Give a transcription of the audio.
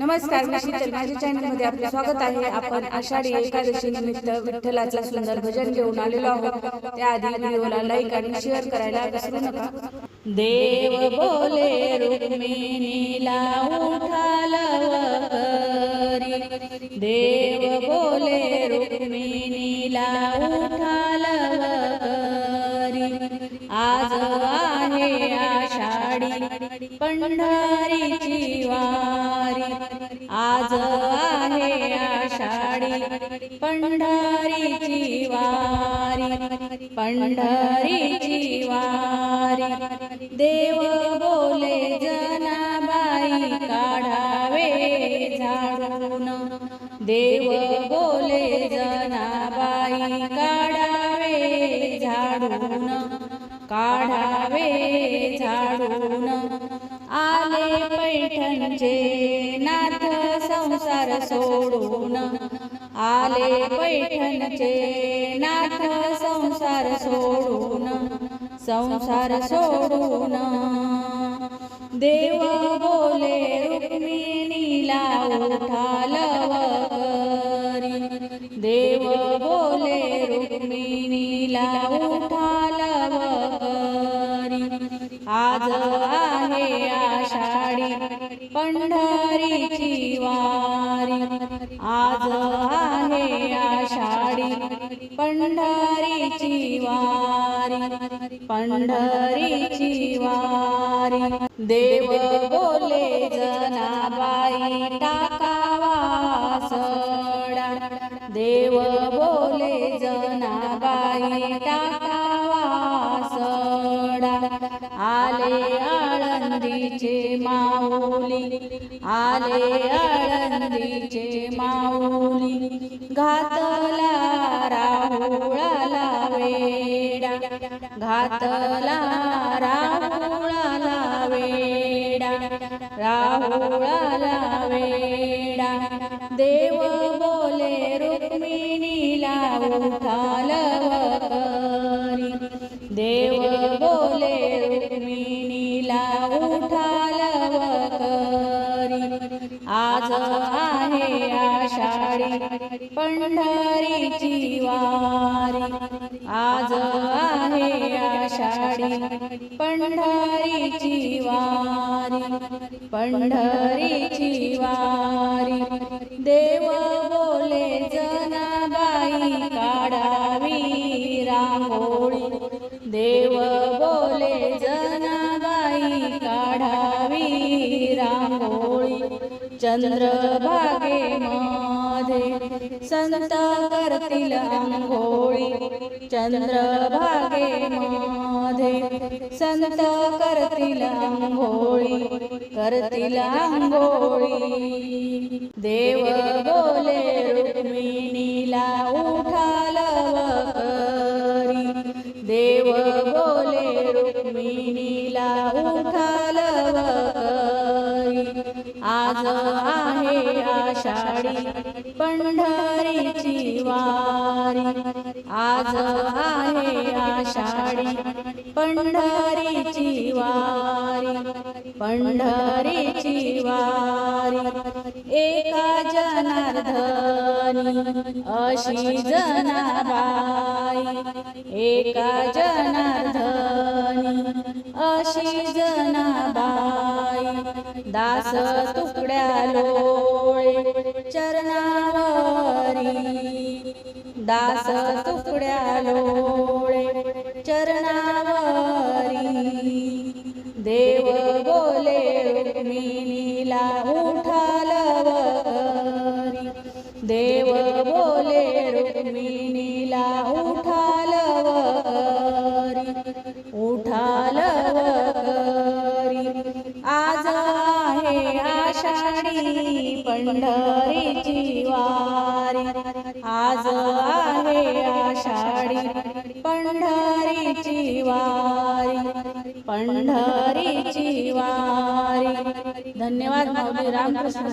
नमस्कार मी शीतल माझ्या चॅनलमध्ये आपले स्वागत आहे. आपण आषाढी एकादशी निमित्त विठ्ठलाचं सुंदर भजन घेऊन आलेलो आहोत. त्याआधी व्हिडिओला लाईक आणि शेअर करायला विसरू नका. देव बोले रुक्मिणीला देव बोले रुक्मिणीला उठालव करी आज आहे आषाढी पंढरीची वारी. आज आहे आषाढी पंढरीची वारी. पंढरीची वारी. देव बोले जनाबाई काढावे झाडून. देव बोले जनाबाई काढावे झाडून. काढावे झाडून आले पैठणचे नाथ संसार सोडून. आले पैठणचे नाथ संसार सोडून संसार सोडून. देव बोले रुक्मिणीला उठालवरी देव बोले रुक्मिणीला आज आहे आषाढी पंढरीची वारी. आज आहे आषाढी पंढरीची वारी. पंढरीची वारी. देव बोले जनाबाई टाकावा सडा देव बोले आले आळंदीचे माऊली आले आळंदीचे माऊली घातला राहुळाला वेडा घातला राहुळाला वेडा राहुळाला वेडा. देव बोले रुक्मिणीला उठाल करी देव बोले रुक्मिणी आषाढी पंढरीची वारी आज आहे आषाढी पंढरीची वारी पंढरीची वारी देव बोले जनाबाई काढावी रांगोळी. देव बोले जनाबाई काढावी रांगोळी. चंद्रभागे मध्ये संत करतील आंघोळी चंद्रभागे मध्ये संत करतील आंघोळी करतील आंघोळी. देव बोले रुक्मिणीला उठाल करी देव बोले रुक्मिणीला उठा आहे आषाढी पंढरीची वारी. आज आहे आषाढी पंढरीची वारी. पंढरीची वारी. एका जनार्दनी अशी जनाबाई. एका जनार्दनी अशी जनाबाई. दास तुकड्या लोळे चरणावरी. दास तुकड्या लोळे चरणावरी. देव बोले रुक्मिणीला उठालव देव बोले रुक्मिणीला पंढरीची वारी. आज आहे आषाढी पंढरीची वारी. पंढरीची वारी. धन्यवाद माऊली रामकृष्ण